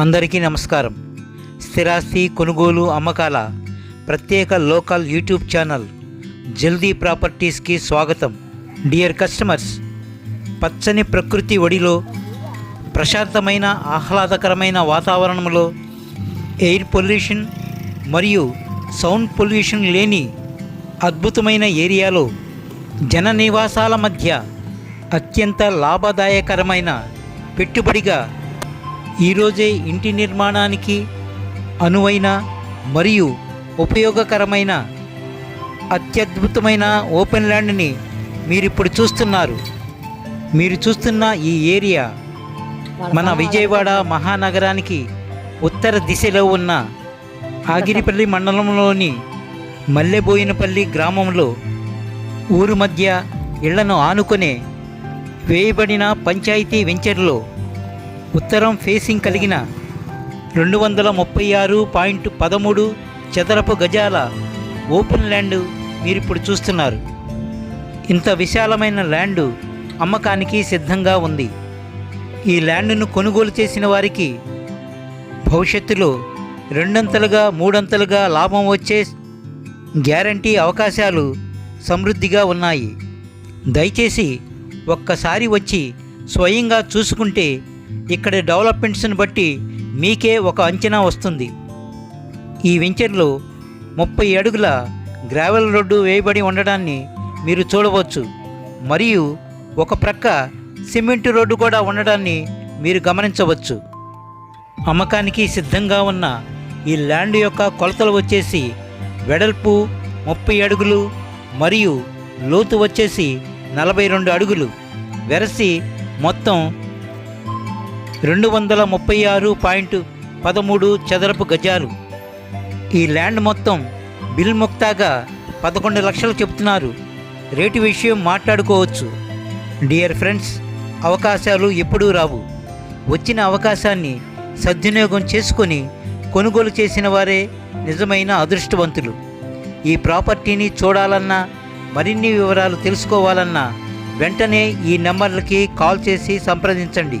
అందరికీ నమస్కారం. స్థిరాస్తి కొనుగోలు అమ్మకాల ప్రత్యేక లోకల్ యూట్యూబ్ ఛానల్ జల్దీ ప్రాపర్టీస్కి స్వాగతం. డియర్ కస్టమర్స్ పచ్చని ప్రకృతి ఒడిలో ప్రశాంతమైన ఆహ్లాదకరమైన వాతావరణంలో ఎయిర్ పొల్యూషన్ మరియు సౌండ్ పొల్యూషన్ లేని అద్భుతమైన ఏరియాలో జన నివాసాల మధ్య అత్యంత లాభదాయకరమైన పెట్టుబడిగా ఈరోజే ఇంటి నిర్మాణానికి అనువైన మరియు ఉపయోగకరమైన అత్యద్భుతమైన ఓపెన్ ల్యాండ్ని మీరు ఇప్పుడు చూస్తున్నారు. మీరు చూస్తున్న ఈ ఏరియా మన విజయవాడ మహానగరానికి ఉత్తర దిశలో ఉన్న ఆగిరిపల్లి మండలంలోని మల్లెబోయినపల్లి గ్రామంలో ఊరు మధ్య ఇళ్ళను ఆనుకునే వేయబడిన పంచాయతీ వెంచర్లో ఉత్తరం ఫేసింగ్ కలిగిన రెండు వందల ముప్పై ఆరు పాయింట్ పదమూడు చదరపు గజాల ఓపెన్ ల్యాండ్ మీరు ఇప్పుడు చూస్తున్నారు. ఇంత విశాలమైన ల్యాండ్ అమ్మకానికి సిద్ధంగా ఉంది. ఈ ల్యాండ్ను కొనుగోలు చేసిన వారికి భవిష్యత్తులో రెండంతలుగా మూడంతలుగా లాభం వచ్చే గ్యారంటీ అవకాశాలు సమృద్ధిగా ఉన్నాయి. దయచేసి ఒక్కసారి వచ్చి స్వయంగా చూసుకుంటే ఇక్కడ డెవలప్మెంట్స్ని బట్టి మీకే ఒక అంచనా వస్తుంది. ఈ వెంచర్లో ముప్పై అడుగుల గ్రావెల్ రోడ్డు వేయబడి ఉండడాన్ని మీరు చూడవచ్చు. మరియు ఒక ప్రక్క సిమెంట్ రోడ్డు కూడా ఉండడాన్ని మీరు గమనించవచ్చు. అమ్మకానికి సిద్ధంగా ఉన్న ఈ ల్యాండ్ యొక్క కొలతలు వచ్చేసి వెడల్పు ముప్పై అడుగులు మరియు లోతు వచ్చేసి నలభై రెండు అడుగులు. వెరసి మొత్తం రెండు వందల ముప్పై ఆరు పాయింట్ పదమూడు చదరపు గజాలు. ఈ ల్యాండ్ మొత్తం బిల్ ముక్తాగా పదకొండు లక్షలు చెప్తున్నారు. రేటు విషయం మాట్లాడుకోవచ్చు. డియర్ ఫ్రెండ్స్ అవకాశాలు ఎప్పుడూ రావు. వచ్చిన అవకాశాన్ని సద్వినియోగం చేసుకొని కొనుగోలు చేసిన వారే నిజమైన అదృష్టవంతులు. ఈ ప్రాపర్టీని చూడాలన్నా మరిన్ని వివరాలు తెలుసుకోవాలన్నా వెంటనే ఈ నెంబర్లకి కాల్ చేసి సంప్రదించండి.